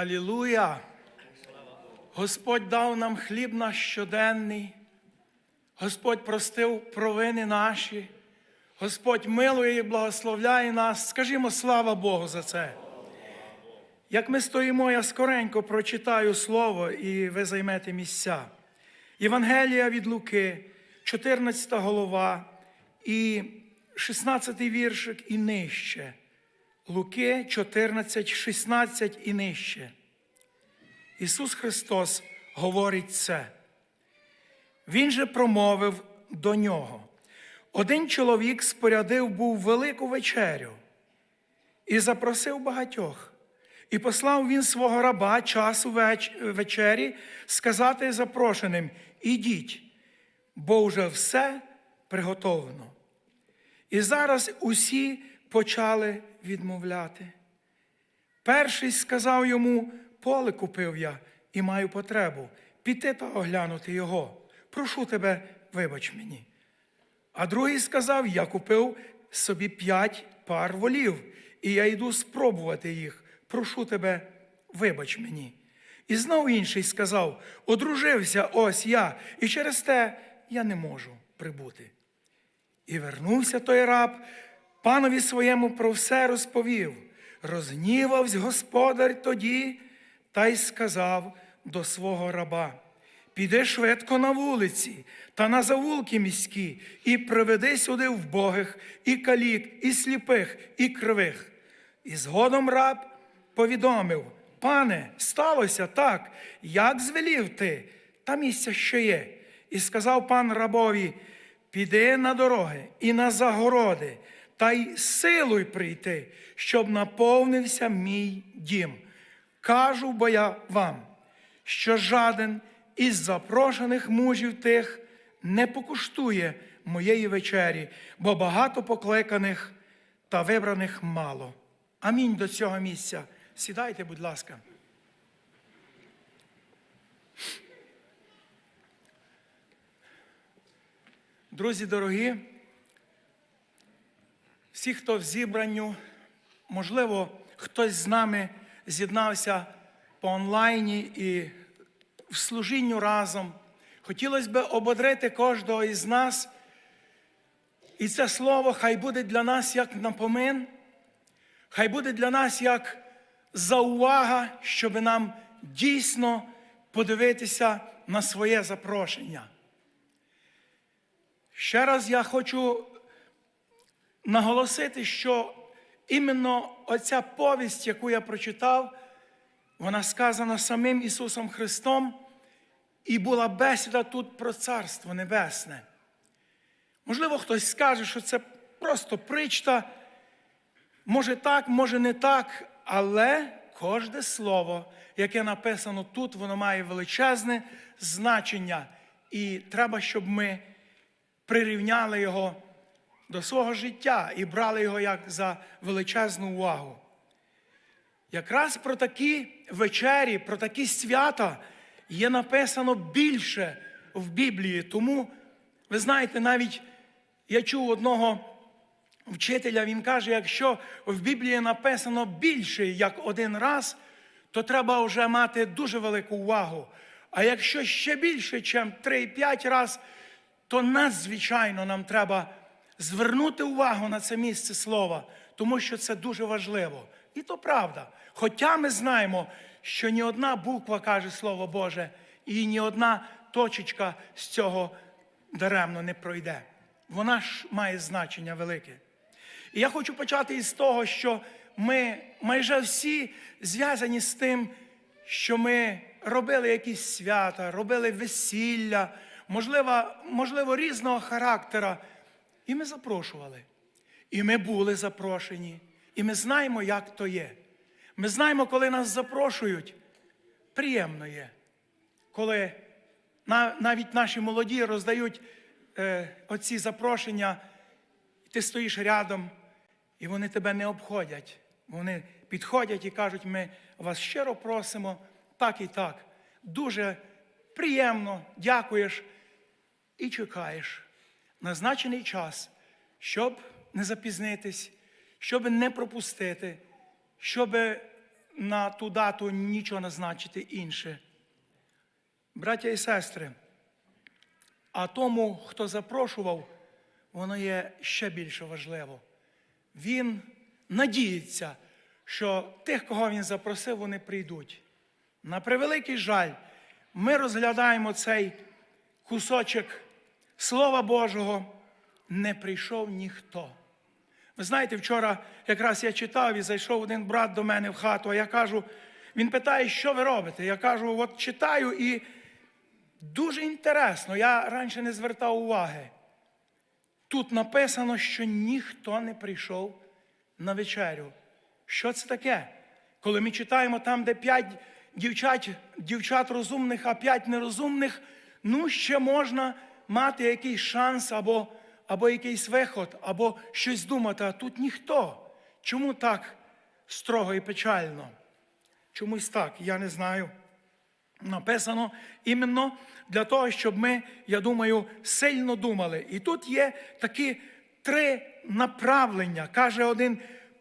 Алілуя! Господь дав нам хліб наш щоденний, Господь простив провини наші, Господь милує і благословляє нас. Скажімо слава Богу за це. Як ми стоїмо, я скоренько прочитаю слово, і ви займете місця. Євангелія від Луки, 14 голова і 16 віршик і нижче. Луки 14, 16 і нижче. Ісус Христос говорить це. Він же промовив до нього. Один чоловік спорядив був велику вечерю і запросив багатьох. І послав він свого раба часу веч- вечері сказати запрошеним: Ідіть, бо вже все приготовлено. І зараз усі почали відмовляти. Перший сказав йому: поле купив я і маю потребу піти та оглянути його. Прошу тебе, вибач мені. А другий сказав: Я купив собі п'ять пар волів, і я йду спробувати їх. Прошу тебе, вибач мені. І знову інший сказав: Одружився ось я, і через те я не можу прибути. І вернувся той раб, панові своєму про все розповів. Розгнівався господар тоді та й сказав до свого раба: Піди швидко на вулиці та на завулки міські, і приведи сюди вбогих, і калік, і сліпих, і кривих. І згодом раб повідомив: Пане, сталося так, як звелів ти, та місця що є. І сказав пан рабові: Піди на дороги і на загороди, та й силуй прийти, щоб наповнився мій дім. Кажу бо я вам, що жаден із запрошених мужів тих не покуштує моєї вечері, бо багато покликаних та вибраних мало. Амінь до цього місця. Сідайте, будь ласка. Друзі дорогі, всі, хто в зібранню, можливо, хтось з нами з'єднався по онлайні і в служінню разом. Хотілося б ободрити кожного із нас. І це слово хай буде для нас як напомин, хай буде для нас як заувага, щоб нам дійсно подивитися на своє запрошення. Ще раз я хочу наголосити, що іменно оця повість, яку я прочитав, вона сказана самим Ісусом Христом, і була бесіда тут про Царство Небесне. Можливо, хтось скаже, що це просто причта, може так, може не так, але кожне слово, яке написано тут, воно має величезне значення. І треба, щоб ми прирівняли його до свого життя і брали його як за величезну увагу. Якраз про такі вечері, про такі свята є написано більше в Біблії. Тому, ви знаєте, навіть я чув одного вчителя, він каже, якщо в Біблії написано більше як один раз, то треба вже мати дуже велику увагу. А якщо ще більше, ніж 3-5 разів, то надзвичайно нам треба звернути увагу на це місце слова, тому що це дуже важливо. І то правда. Хоча ми знаємо, що ні одна буква каже Слово Боже, і ні одна точечка з цього даремно не пройде. Вона ж має значення велике. І я хочу почати із того, що ми майже всі зв'язані з тим, що ми робили якісь свята, робили весілля, можливо, можливо, різного характера. І ми запрошували. І ми були запрошені. І ми знаємо, як то є. Ми знаємо, коли нас запрошують, приємно є. Коли навіть наші молоді роздають е, оці запрошення, ти стоїш рядом, і вони тебе не обходять. Вони підходять і кажуть, ми вас щиро просимо, так і так. Дуже приємно, дякуєш і чекаєш назначений час, щоб не запізнитись, щоб не пропустити, щоб на ту дату нічого назначити інше. Браття і сестри, а тому, хто запрошував, воно є ще більше важливо. Він надіється, що тих, кого він запросив, вони прийдуть. На превеликий жаль, ми розглядаємо цей кусочок Слова Божого, не прийшов ніхто. Ви знаєте, вчора якраз я читав і зайшов один брат до мене в хату, а я кажу, він питає, що ви робите? Я кажу, от читаю і дуже інтересно, я раніше не звертав уваги. Тут написано, що ніхто не прийшов на вечерю. Що це таке? Коли ми читаємо там, де п'ять дівчат, дівчат розумних, а п'ять нерозумних, ну ще можна мати якийсь шанс або, або якийсь виход, або щось думати, а тут ніхто. Чому так строго і печально? Чомусь так, я не знаю. Написано іменно для того, щоб ми, я думаю, сильно думали. І тут є такі три направлення. Каже один: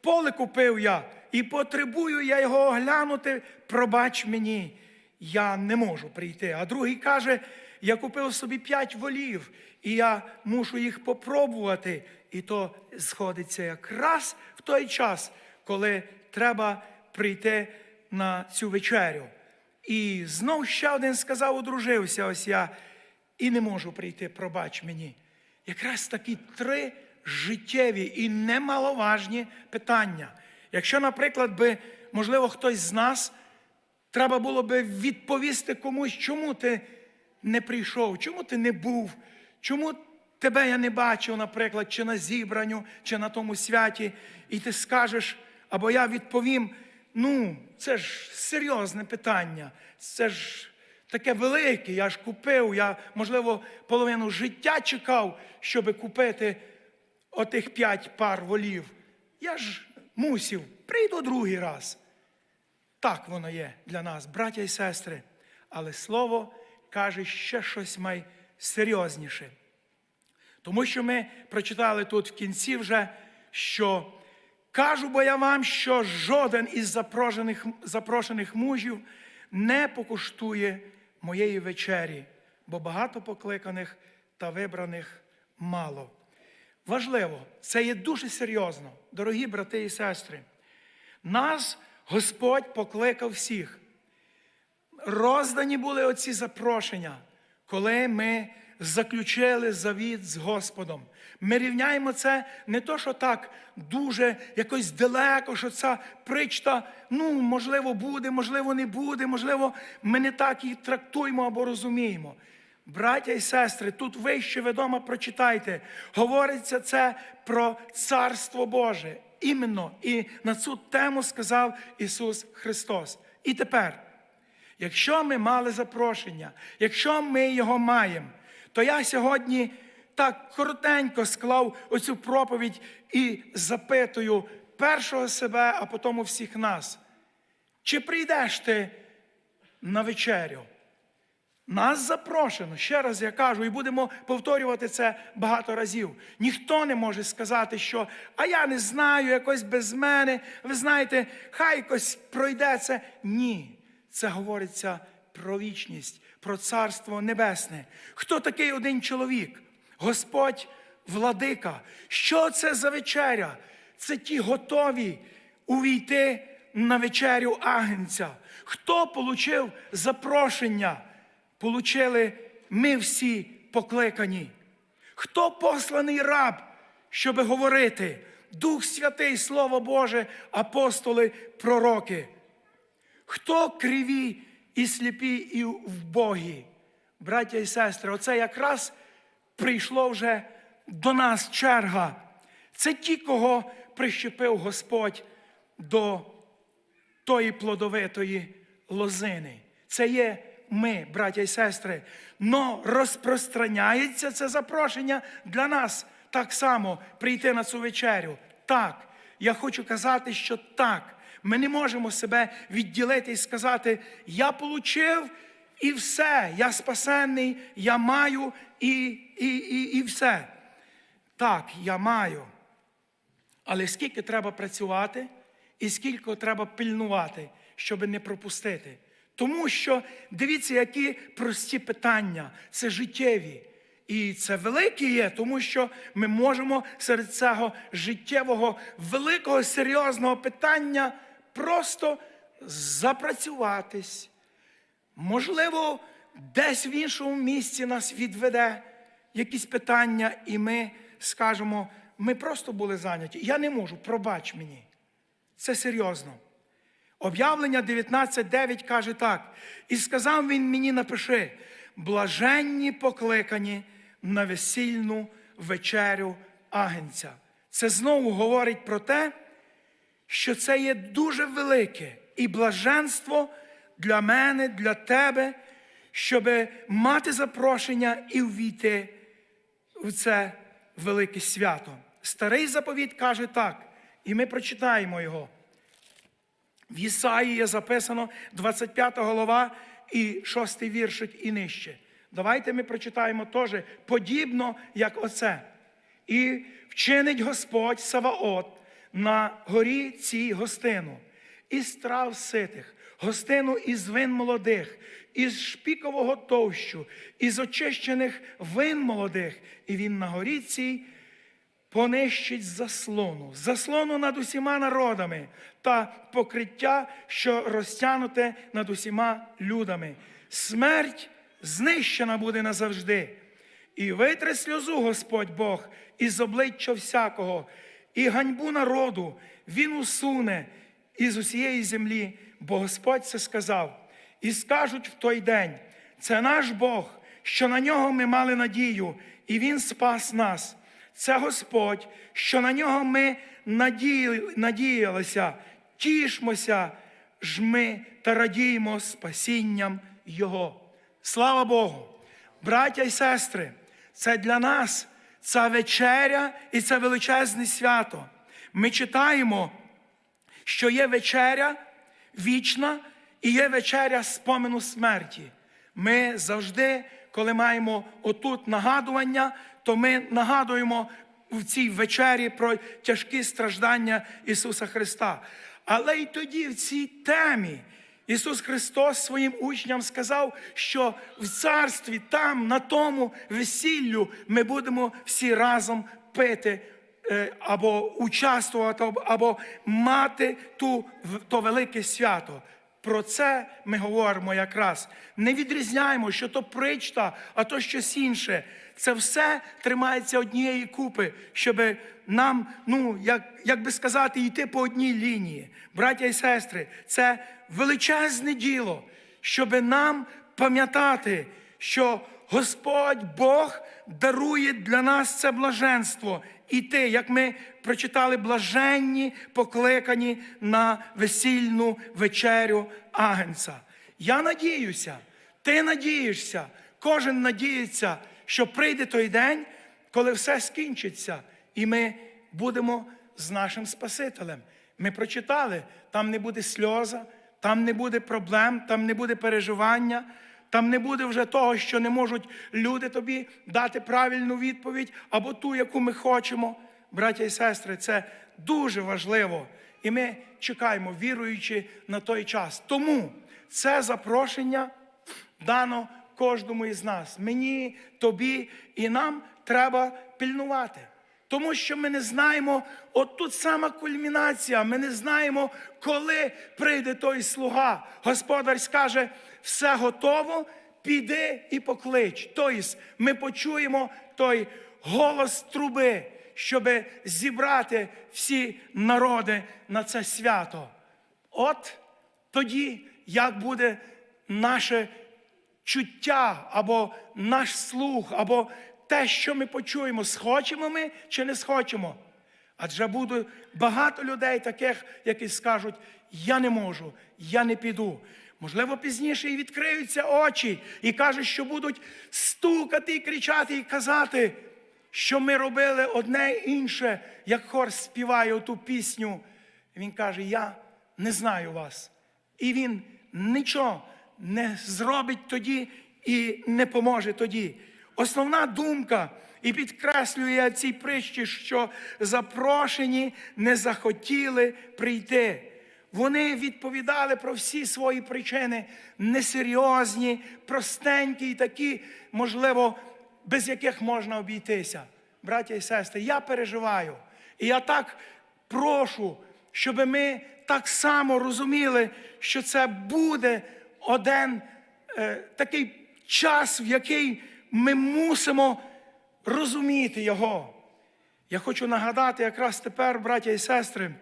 поле купив я, і потребую я його оглянути, пробач мені, я не можу прийти. А другий каже: я купив собі п'ять волів, і я мушу їх попробувати. І то сходиться якраз в той час, коли треба прийти на цю вечерю. І знов ще один сказав, одружився ось я, і не можу прийти, пробач мені. Якраз такі три життєві і немаловажні питання. Якщо, наприклад, би, можливо, хтось з нас треба було би відповісти комусь, чому ти не прийшов, чому ти не був, чому тебе я не бачив, наприклад, чи на зібранню, чи на тому святі, і ти скажеш, або я відповім. Ну, це ж серйозне питання. Це ж таке велике. Я ж купив. Я, можливо, половину життя чекав, щоб купити отих п'ять пар волів. Я ж мусів, прийду другий раз. Так воно є для нас, браття і сестри. Але слово каже ще щось найсерйозніше. Тому що ми прочитали тут в кінці вже, що Кажу бо я вам, що жоден із запрошених, запрошених мужів не покуштує моєї вечері, бо багато покликаних та вибраних мало. Важливо, це є дуже серйозно, дорогі брати і сестри. Нас Господь покликав всіх. Роздані були оці запрошення, коли ми заключили завіт з Господом. Ми рівняємо це не то, що так дуже якось далеко, що ця причта, ну, можливо, буде, можливо, не буде, можливо, ми не так її трактуємо або розуміємо. Браття і сестри, тут вище відомо прочитайте. Говориться це про Царство Боже. Іменно і на цю тему сказав Ісус Христос. І тепер, якщо ми мали запрошення, якщо ми його маємо, то я сьогодні так коротенько склав оцю проповідь і запитую першого себе, а потім всіх нас. Чи прийдеш ти на вечерю? Нас запрошено, ще раз я кажу, і будемо повторювати це багато разів. Ніхто не може сказати, що а я не знаю, якось без мене. Ви знаєте, хай якось пройде це. Ні. Це говориться про вічність, про царство небесне. Хто такий один чоловік? Господь владика. Що це за вечеря? Це ті готові увійти на вечерю агнця. Хто получив запрошення? Получили ми всі покликані. Хто посланий раб, щоб говорити? Дух Святий, Слово Боже, апостоли, пророки. Хто криві і сліпі, і в Богі? Браття і сестри, оце якраз прийшло вже до нас черга. Це ті, кого прищепив Господь до тої плодовитої лозини. Це є ми, браття і сестри. Но розпространяється це запрошення для нас так само прийти на цю вечерю. Так, я хочу казати, що так. Ми не можемо себе відділити і сказати, я получив і все, я спасенний, я маю і, і, і, і все. Так, я маю. Але скільки треба працювати і скільки треба пильнувати, щоб не пропустити. Тому що дивіться, які прості питання, це життєві. І це велике є, тому що ми можемо серед цього життєвого, великого, серйозного питання просто запрацюватись. Можливо, десь в іншому місці нас відведе якісь питання, і ми скажемо, ми просто були зайняті. Я не можу, пробач мені. Це серйозно. Об'явлення 19.9 каже так: і сказав він мені, напиши, блаженні покликані на весільну вечерю агенця. Це знову говорить про те, що це є дуже велике і блаженство для мене, для тебе, щоб мати запрошення і ввійти в це велике свято. Старий заповіт каже так, і ми прочитаємо його. В Ісаї є записано 25 голова і 6 віршик і нижче. Давайте ми прочитаємо теж подібно, як оце. І вчинить Господь Саваот на горі цій гостину, із трав ситих, гостину із вин молодих, із шпікового товщу, із очищених вин молодих, і він на горі цій понищить заслону, заслону над усіма народами та покриття, що розтягнуте над усіма людами. Смерть знищена буде назавжди. І витре сльозу Господь Бог із обличчя всякого, і ганьбу народу Він усуне із усієї землі, бо Господь це сказав. І скажуть в той день: це наш Бог, що на нього ми мали надію, і Він спас нас. Це Господь, що на нього ми надіялися, тішмося ж ми та радіємо спасінням Його. Слава Богу! Браття і сестри, це для нас ця вечеря і це величезне свято. Ми читаємо, що є вечеря вічна і є вечеря спомину смерті. Ми завжди, коли маємо отут нагадування, то ми нагадуємо в цій вечері про тяжкі страждання Ісуса Христа. Але й тоді, в цій темі, Ісус Христос своїм учням сказав, що в царстві, там, на тому весіллю, ми будемо всі разом пити е, або участвувати, або- мати ту, то велике свято. Про це ми говоримо якраз. Не відрізняємо, що то причта, а то щось інше. Це все тримається однієї купи, щоб нам, ну, як, як би сказати, йти по одній лінії. Браття і сестри, це величезне діло, щоб нам пам'ятати, що Господь Бог дарує для нас це блаженство. І ти, як ми прочитали, блаженні, покликані на весільну вечерю Агнця. Я надіюся, ти надієшся, кожен надіється, що прийде той день, коли все скінчиться, і ми будемо з нашим Спасителем. Ми прочитали, там не буде сльоза, там не буде проблем, там не буде переживання. Там не буде вже того, що не можуть люди тобі дати правильну відповідь або ту, яку ми хочемо. Браття і сестри, це дуже важливо. І ми чекаємо, віруючи на той час. Тому це запрошення дано кожному із нас. Мені, тобі і нам треба пильнувати. Тому що ми не знаємо, от тут сама кульмінація, ми не знаємо, коли прийде той слуга. Господар скаже, все готово, піди і поклич. Тобто ми почуємо той голос труби, щоб зібрати всі народи на це свято. От тоді, як буде наше чуття, або наш слух, або те, що ми почуємо, схочемо ми чи не схочемо. Адже буде багато людей таких, які скажуть: я не можу, я не піду. Можливо, пізніше і відкриються очі, і кажуть, що будуть стукати і кричати, і казати, що ми робили одне і інше, як хор співає оту пісню. Він каже: Я не знаю вас. І він нічого не зробить тоді і не поможе тоді. Основна думка і підкреслює цій притчі, що запрошені не захотіли прийти. вони відповідали про всі свої причини, несерйозні, простенькі і такі, можливо, без яких можна обійтися. Браття і сестри, я переживаю. І я так прошу, щоб ми так само розуміли, що це буде один е, такий час, в який ми мусимо розуміти його. Я хочу нагадати якраз тепер, браття і сестри,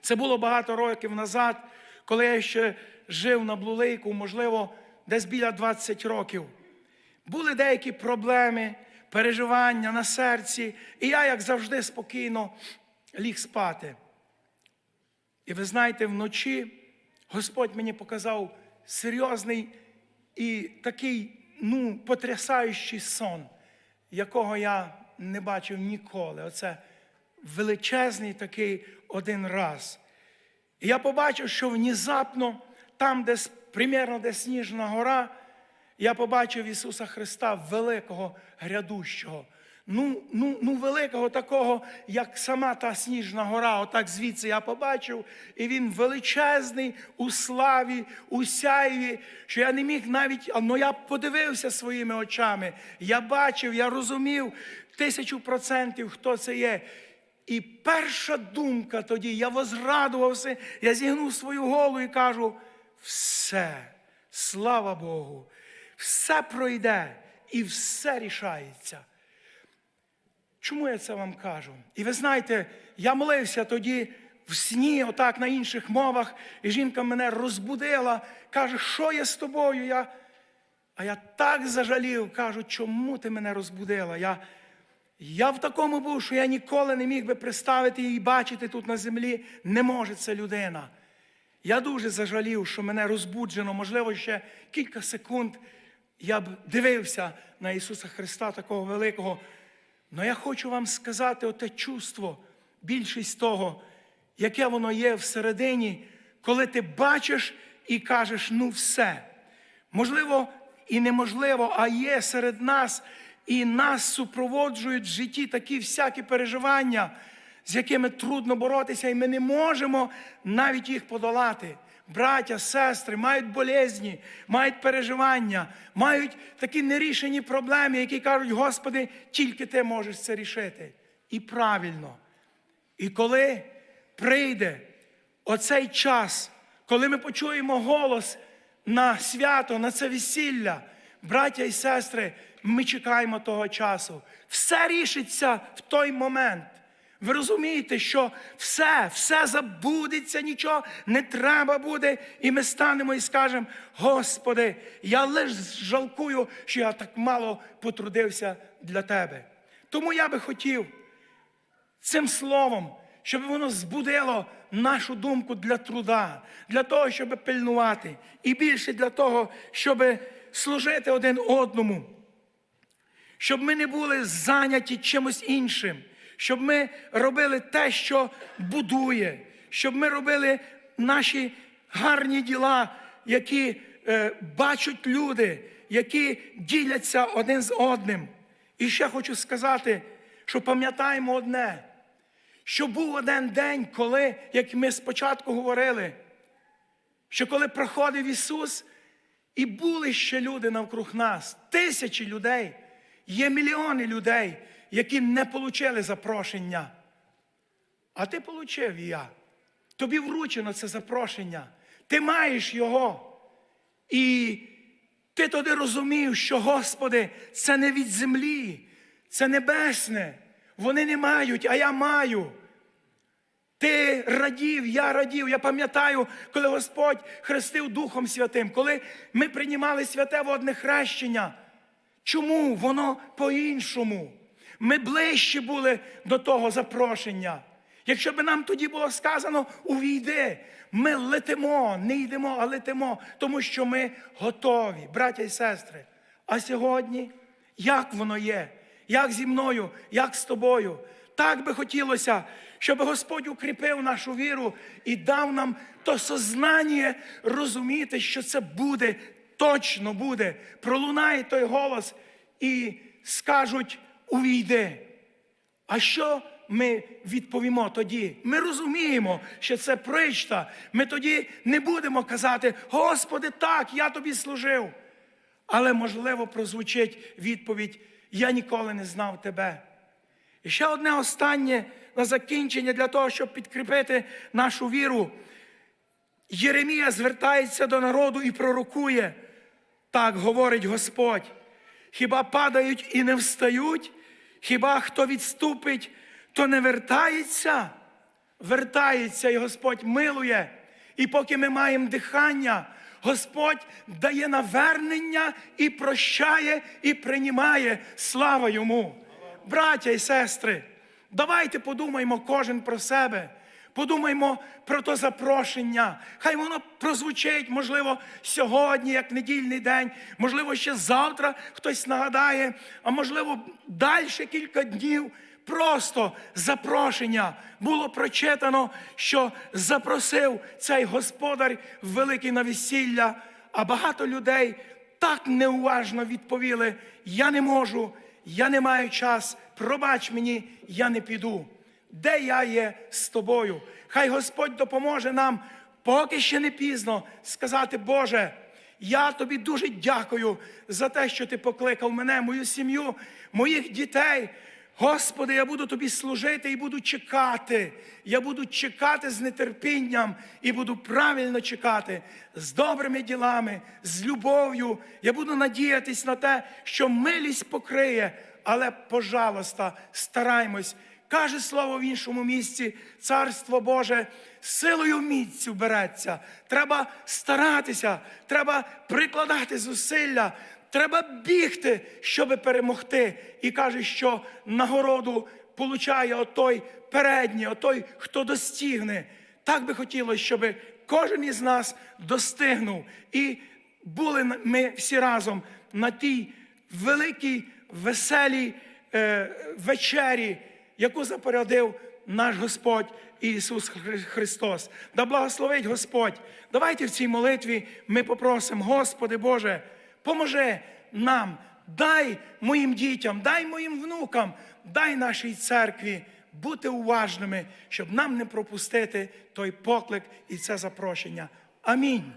це було багато років назад, коли я ще жив на Блулейку, можливо, десь біля 20 років. Були деякі проблеми, переживання на серці, і я, як завжди, спокійно ліг спати. І ви знаєте, вночі Господь мені показав серйозний і такий, ну, потрясаючий сон, якого я не бачив ніколи. Оце величезний такий один раз. І я побачив, що внезапно, там, де примерно де Сніжна гора, я побачив Ісуса Христа великого, грядущого. Ну, ну, ну, великого такого, як сама та Сніжна гора, отак звідси я побачив, і він величезний у славі, у сяйві, що я не міг навіть, ну я подивився своїми очами. Я бачив, я розумів тисячу процентів, хто це є. І перша думка тоді, я возрадувався, я зігнув свою голову і кажу: все, слава Богу, все пройде і все рішається. Чому я це вам кажу? І ви знаєте, я молився тоді в сні, отак на інших мовах, і жінка мене розбудила, каже, що є з тобою? Я... А я так зажалів, кажу, чому ти мене розбудила? Я... Я в такому був, що я ніколи не міг би представити її бачити тут на землі. Не може це людина. Я дуже зажалів, що мене розбуджено, можливо, ще кілька секунд я б дивився на Ісуса Христа, такого великого. Але я хочу вам сказати оте чувство, більшість того, яке воно є всередині, коли ти бачиш і кажеш, ну все. Можливо, і неможливо, а є серед нас, і нас супроводжують в житті такі всякі переживання, з якими трудно боротися, і ми не можемо навіть їх подолати. Браття, сестри мають болезні, мають переживання, мають такі нерішені проблеми, які кажуть, Господи, тільки ти можеш це рішити. І правильно. І коли прийде оцей час, коли ми почуємо голос на свято, на це весілля, браття і сестри, ми чекаємо того часу. Все рішиться в той момент. Ви розумієте, що все, все забудеться, нічого не треба буде. І ми станемо і скажемо: Господи, я лише жалкую, що я так мало потрудився для Тебе. Тому я би хотів цим словом, щоб воно збудило нашу думку для труда, для того, щоб пильнувати, і більше для того, щоб служити один одному, щоб ми не були зайняті чимось іншим щоб ми робили те, що будує, щоб ми робили наші гарні діла, які е, бачать люди, які діляться один з одним. І ще хочу сказати, що пам'ятаємо одне, що був один день, коли, як ми спочатку говорили, що коли проходив Ісус, і були ще люди навкруг нас, тисячі людей, є мільйони людей які не отримали запрошення. А ти і я. Тобі вручено це запрошення. Ти маєш його. І ти тоді розумів, що, Господи, це не від землі, це небесне. Вони не мають, а я маю. Ти радів, я радів. Я пам'ятаю, коли Господь хрестив Духом Святим, коли ми приймали святе водне хрещення. Чому воно по-іншому? Ми ближче були до того запрошення. Якщо б нам тоді було сказано, увійди, ми летимо, не йдемо, а летимо, тому що ми готові, браття і сестри. А сьогодні, як воно є, як зі мною, як з тобою, так би хотілося, щоб Господь укріпив нашу віру і дав нам то сознання розуміти, що це буде, точно буде. Пролунає той голос і скажуть увійде. А що ми відповімо тоді? Ми розуміємо, що це причта. Ми тоді не будемо казати, Господи, так, я тобі служив. Але можливо прозвучить відповідь: Я ніколи не знав тебе. І ще одне останнє на закінчення для того, щоб підкріпити нашу віру. Єремія звертається до народу і пророкує. Так говорить Господь. Хіба падають і не встають? Хіба хто відступить, то не вертається? Вертається, і Господь милує. І поки ми маємо дихання, Господь дає навернення і прощає, і приймає. Слава йому. Браття і сестри, давайте подумаємо кожен про себе. Подумаймо про то запрошення. Хай воно прозвучить, можливо, сьогодні, як недільний день, можливо, ще завтра хтось нагадає, а можливо, далі кілька днів. Просто запрошення було прочитано, що запросив цей господар великий на весілля, а багато людей так неуважно відповіли: Я не можу, я не маю час, пробач мені, я не піду де я є з тобою. Хай Господь допоможе нам, поки ще не пізно, сказати, Боже, я тобі дуже дякую за те, що ти покликав мене, мою сім'ю, моїх дітей. Господи, я буду тобі служити і буду чекати. Я буду чекати з нетерпінням і буду правильно чекати з добрими ділами, з любов'ю. Я буду надіятись на те, що милість покриє. Але, пожалуйста, стараймось. Каже слово в іншому місці, царство Боже силою міцю береться. Треба старатися, треба прикладати зусилля, треба бігти, щоб перемогти. І каже, що нагороду получає отой передній, отой, хто достигне. Так би хотілося, щоб кожен із нас достигнув. І були ми всі разом на тій великій, веселій е, вечері яку запорядив наш Господь Ісус Христос. Да благословить Господь. Давайте в цій молитві ми попросимо, Господи Боже, поможи нам, дай моїм дітям, дай моїм внукам, дай нашій церкві бути уважними, щоб нам не пропустити той поклик і це запрошення. Амінь.